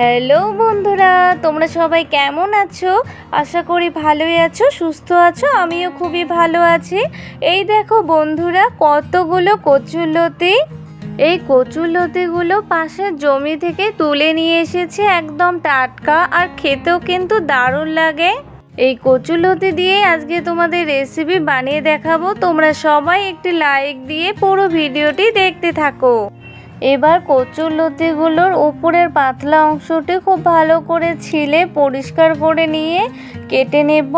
Hello বন্ধুরা, তোমরা সবাই কেমন আছো? আশা করি ভালোই আছো, সুস্থ আছো, আমিও খুবই ভালো আছি। এই দেখো বন্ধুরা, কতগুলো কচুলতি এই কচুলতিগুলো পাশের জমি থেকে তুলে নিয়ে এসেছে, একদম টাটকা আর খেতেও কিন্তু দারুণ লাগে। এই কচুলতি দিয়ে আজকে তোমাদের রেসিপি বানিয়ে দেখাবো। তোমরা সবাই একটি লাইক দিয়ে পুরো ভিডিওটি দেখতে থাকো। এবার কচুর লতিগুলোর উপরের পাতলা অংশটি খুব ভালো করে ছিলে পরিষ্কার করে নিয়ে কেটে নেব।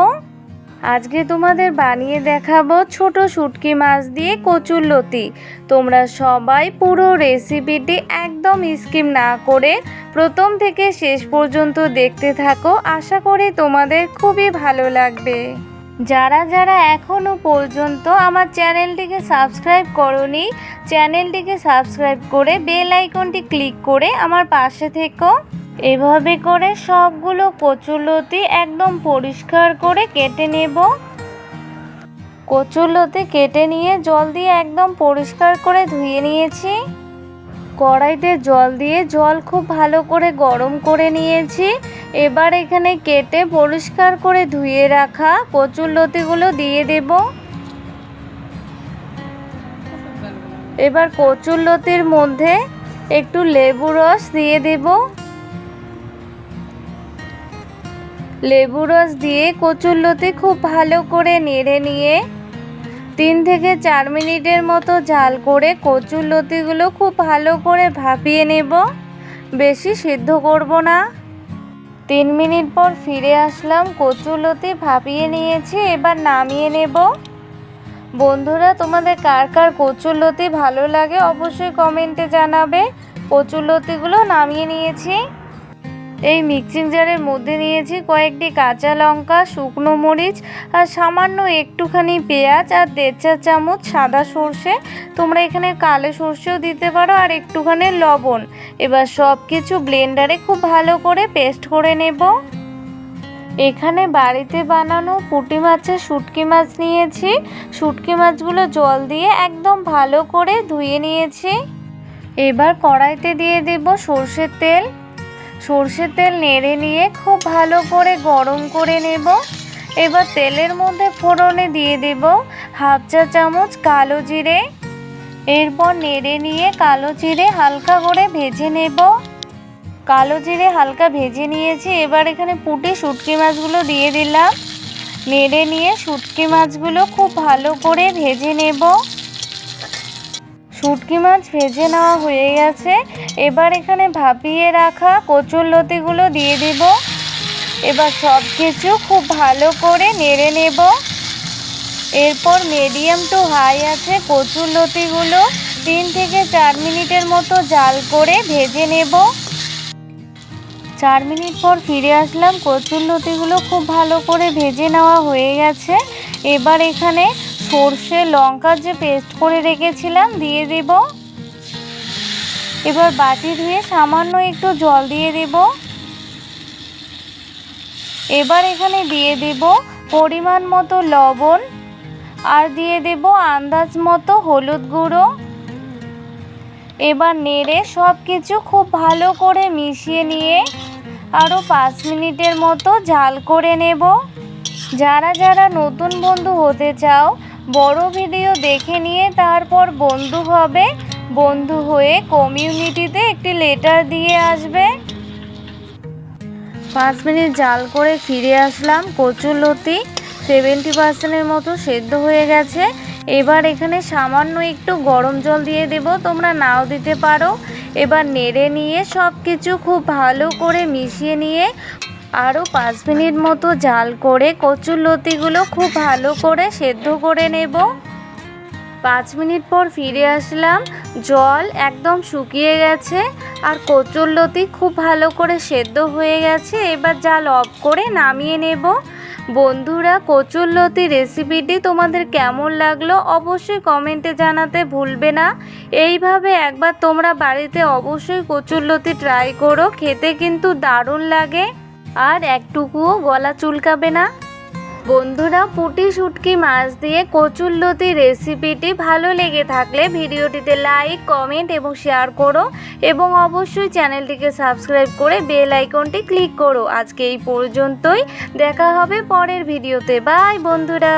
আজকে তোমাদের বানিয়ে দেখাবো ছোট শুটকি মাছ দিয়ে কচুর লতি। তোমরা সবাই পুরো রেসিপিটি একদম স্কিম না করে প্রথম থেকে শেষ পর্যন্ত দেখতে থাকো। আশা করি তোমাদের খুবই ভালো লাগবে। যারা যারা এখনও পর্যন্ত আমার চ্যানেলটিকে সাবস্ক্রাইব করনি, চ্যানেলটিকে সাবস্ক্রাইব করে বেল আইকনটি ক্লিক করে আমার পাশে থেকো। এভাবে করে সবগুলো কচুরলতি একদম পরিষ্কার করে কেটে নেব। কচুরলতি কেটে নিয়ে জল দিয়ে একদম পরিষ্কার করে ধুয়ে নিয়েছি। কড়াইতে জল দিয়ে জল খুব ভালো করে গরম করে নিয়েছি। এবার এখানে কেটে পরিষ্কার করে ধুয়ে রাখা কচুর লতিগুলো দিয়ে দেব। এবার কচুর লতির মধ্যে একটু লেবু রস দিয়ে দেব। লেবু রস দিয়ে কচুর লতি খুব ভালো করে নেড়ে নিয়ে তিন থেকে চার মিনিটের মতো ঝাল করে কচুর লতিগুলো খুব ভালো করে ভাপিয়ে নেব। বেশি সিদ্ধ করব না। তিন মিনিট পর ফিরে আসলাম, কচুলতি ভাপিয়ে নিয়েছি, এবার নামিয়ে নেব। বন্ধুরা, তোমাদের কার কার কচুলতি ভালো লাগে অবশ্যই কমেন্টে জানাবে। কচুলতিগুলো নামিয়ে নিয়েছি। এই মিক্সিং জারের মধ্যে নিয়েছি কয়েকটি কাঁচা লঙ্কা, শুকনো মরিচ আর সামান্য একটুখানি পেঁয়াজ আর দেড় চা চামচ সাদা সর্ষে। তোমরা এখানে কালো সর্ষেও দিতে পারো আর একটুখানি লবণ। এবার সব কিছু ব্লেন্ডারে খুব ভালো করে পেস্ট করে নেব। এখানে বাড়িতে বানানো পুঁটি মাছের শুটকি মাছ নিয়েছি। শুটকি মাছগুলো জল দিয়ে একদম ভালো করে ধুয়ে নিয়েছি। এবার কড়াইতে দিয়ে দেব সর্ষের তেল। সর্ষের তেল নেড়ে নিয়ে খুব ভালো করে গরম করে নেব। এবার তেলের মধ্যে ফোড়নে দিয়ে দেব হাফ চা চামচ কালো জিরে। এরপর নেড়ে নিয়ে কালো জিরে হালকা করে ভেজে নেব। কালো জিরে হালকা ভেজে নিয়েছি, এবার এখানে পুটে শুটকি মাছগুলো দিয়ে দিলাম। নেড়ে নিয়ে শুটকি মাছগুলো খুব ভালো করে ভেজে নেব। শুটকি মাছ ভেজে নেওয়া হয়ে গেছে। এবার এখানে ভাপিয়ে রাখা কচুর লতিগুলো দিয়ে দেব। এবার সব কিছু খুব ভালো করে নেড়ে নেব। এরপর মিডিয়াম টু হাই আছে কচুর লতিগুলো। তিন থেকে চার মিনিটের মতো জাল করে ভেজে নেব। চার মিনিট পর ফিরে আসলাম। কচুর লতিগুলো খুব ভালো করে ভেজে নেওয়া হয়ে গেছে। এবার এখানে সর্ষে লঙ্কার যে পেস্ট করে রেখেছিলাম, দিয়ে দেব। এবার বাটি ধুয়ে সামান্য একটু জল দিয়ে দেব। এবার এখানে দিয়ে দেব পরিমাণ মতো লবণ, আর দিয়ে দেব আন্দাজ মতো হলুদ গুঁড়ো। এবার নেড়ে সব কিছু খুব ভালো করে মিশিয়ে নিয়ে আরও পাঁচ মিনিটের মতো ঝাল করে নেব। যারা যারা নতুন বন্ধু হতে চাও বড় ভিডিও দেখে নিয়ে তারপর বন্ধু হবে। বন্ধু হয়ে কমিউনিটিতে একটি লেটার দিয়ে আসবে। পাঁচ মিনিট জাল করে ফিরে আসলাম কচুর লতি সেভেন্টি পার্সেন্টের মতো সেদ্ধ হয়ে গেছে। এবার এখানে সামান্য একটু গরম জল দিয়ে দেব, তোমরা নাও দিতে পারো। এবার নেড়ে নিয়ে সব কিছু খুব ভালো করে মিশিয়ে নিয়ে আরও পাঁচ মিনিট মতো জাল করে কচুর লতিগুলো খুব ভালো করে সেদ্ধ করে নেব। পাঁচ মিনিট পর ফিরে আসলাম। জল একদম শুকিয়ে গেছে আর কচুর লতি খুব ভালো করে সেদ্ধ হয়ে গেছে। এবার জাল অফ করে নামিয়ে নেব। বন্ধুরা, কচুর লতি রেসিপিটি তোমাদের কেমন লাগল অবশ্যই কমেন্টে জানাতে ভুলবে না। এইভাবে একবার তোমরা বাড়িতে অবশ্যই কচুর লতি ট্রাই করো, খেতে কিন্তু দারুণ লাগে। আর একটুকুও গলা চুলকাবে না। বন্ধুরা পুটি শুটকি মাছ দিয়ে কচুল্লতি রেসিপিটি ভালো লেগে থাকলে ভিডিওটিতে লাইক, কমেন্ট এবং শেয়ার করো এবং অবশ্যই চ্যানেলটিকে সাবস্ক্রাইব করে বেল আইকনটি ক্লিক করো। আজকে এই পর্যন্তই। দেখা হবে পরের ভিডিওতে। বাই বন্ধুরা।